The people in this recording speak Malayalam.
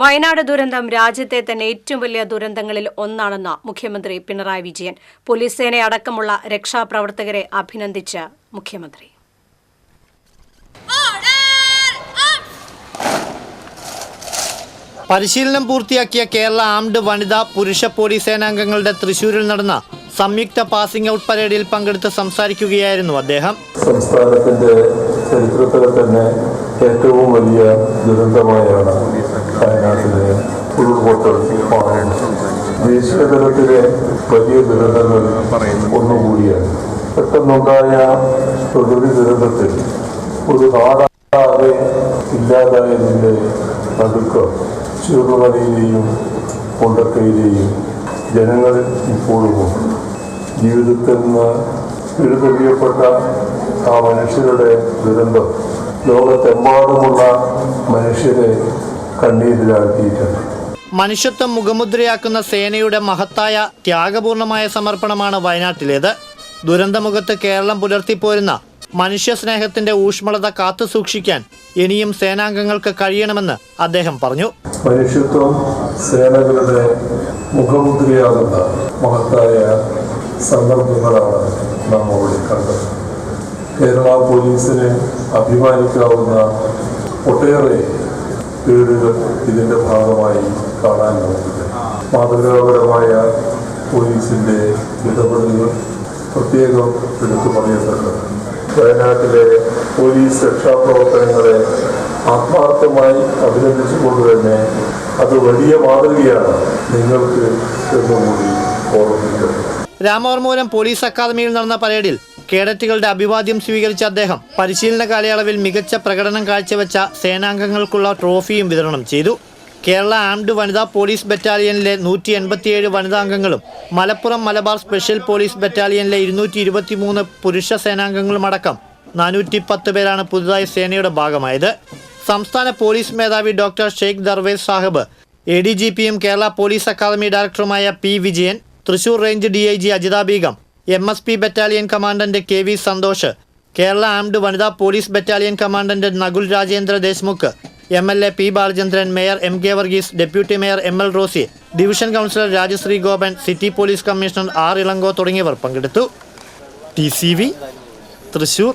വയനാട് ദുരന്തം രാജ്യത്തെ തന്നെ ഏറ്റവും വലിയ ദുരന്തങ്ങളിൽ ഒന്നാണെന്ന് മുഖ്യമന്ത്രി പിണറായി വിജയൻ. പോലീസ് സേനയടക്കമുള്ള രക്ഷാപ്രവർത്തകരെ അഭിനന്ദിച്ച് മുഖ്യമന്ത്രി. പരിശീലനം പൂർത്തിയാക്കിയ കേരള ആംഡ് വനിതാ പുരുഷ പോലീസ് സേനാംഗങ്ങളുടെ തൃശൂരിൽ നടന്ന സംയുക്ത പാസിംഗ് ഔട്ട് പരേഡിൽ പങ്കെടുത്ത് സംസാരിക്കുകയായിരുന്നു അദ്ദേഹം. സംസ്ഥാനത്തിന്റെ ചരിത്രത്തിലെ തന്നെ ഏറ്റവും വലിയ ദുരന്തമായാണ് ദേശീയ തലത്തിലെ വലിയ ദുരന്തങ്ങൾ ഒന്നുകൂടിയാണ്. പെട്ടെന്നുണ്ടായ പ്രകൃതി ദുരന്തത്തിൽ ഒരു നാടാകെ ഇല്ലാതായതിന്റെ നടുക്കം ചുരുളുമലയിലെയും കൊണ്ടക്കയിലെയും ജനങ്ങൾ ഇപ്പോഴുമുണ്ട്. ജീവിതത്തിൽ നിന്ന് പിഴുതെറിയപ്പെട്ട ആ മനുഷ്യരുടെ ദുരന്തം ലോകത്തെമ്പാടുമുള്ള മനുഷ്യരെ കണ്ണീരിലാഴ്ത്തിയിട്ടുണ്ട്. മനുഷ്യത്വം മുഖമുദ്രയാക്കുന്ന സേനയുടെ മഹത്തായ ത്യാഗപൂർണമായ സമർപ്പണമാണ് വയനാട്ടിലേത്. ദുരന്തമുഖത്ത് കേരളം പുലർത്തിപ്പോരുന്ന മനുഷ്യസ്നേഹത്തിന്റെ ഊഷ്മളത കാത്തു സൂക്ഷിക്കാൻ ഇനിയും സേനാംഗങ്ങൾക്ക് കഴിയണമെന്ന് അദ്ദേഹം പറഞ്ഞു. മനുഷ്യത്വം സേനകളുടെ മുഖമുദ്രയാകുന്ന മഹത്തായ സന്ദർഭങ്ങളാണ് നാം കണ്ടത്. കേരള പോലീസിന് അഭിമാനിക്കാവുന്ന ഒട്ടേറെ പേരുകൾ ഇതിന്റെ ഭാഗമായി കാണാൻ കഴിയില്ല മാതൃകാപരമായ പോലീസിന്റെ ഇടപെടലുകൾ പ്രത്യേകം എടുത്തു പറയത്തക്കത് വയനാട്ടിലെ പോലീസ് രക്ഷാപ്രവർത്തനങ്ങളെ ആത്മാർത്ഥമായി അഭിനന്ദിച്ചുകൊണ്ട് തന്നെ അത് വലിയ മാതൃകയാണ് നിങ്ങൾക്ക് എന്നുകൂടി ഓർമ്മിക്കുന്നത് രാമവർമ്മപുരം പോലീസ് അക്കാദമിയിൽ നടന്ന പരേഡിൽ കേഡറ്റുകളുടെ അഭിവാദ്യം സ്വീകരിച്ച അദ്ദേഹം പരിശീലന കാലയളവിൽ മികച്ച പ്രകടനം കാഴ്ചവെച്ച സേനാംഗങ്ങൾക്കുള്ള ട്രോഫിയും വിതരണം ചെയ്തു. കേരള ആംഡ് വനിതാ പോലീസ് ബറ്റാലിയനിലെ നൂറ്റി എൺപത്തിയേഴ് വനിതാംഗങ്ങളും മലപ്പുറം മലബാർ സ്പെഷ്യൽ പോലീസ് ബറ്റാലിയനിലെ ഇരുന്നൂറ്റി ഇരുപത്തിമൂന്ന് പുരുഷ സേനാംഗങ്ങളുമടക്കം നാനൂറ്റി പത്ത് പേരാണ് പുതുതായി സേനയുടെ ഭാഗമായത്. സംസ്ഥാന പോലീസ് മേധാവി doctor Sheikh Darvesh Sahib A D G പിയും കേരള പോലീസ് അക്കാദമി ഡയറക്ടറുമായ P Vijayan Thrissur range D I G Ajitha Begum M S P battalion commandant K V Santhosh Kerala armed വനിതാ police battalion commandant Nakul Rajendra Deshmukh M L A P Balachandran mayor M K Varghese deputy mayor M L Rosy division councillor Rajasree Gopan city police commissioner R Ilango തുടങ്ങിയവർ പങ്കെടുത്തു. T C V Thrissur.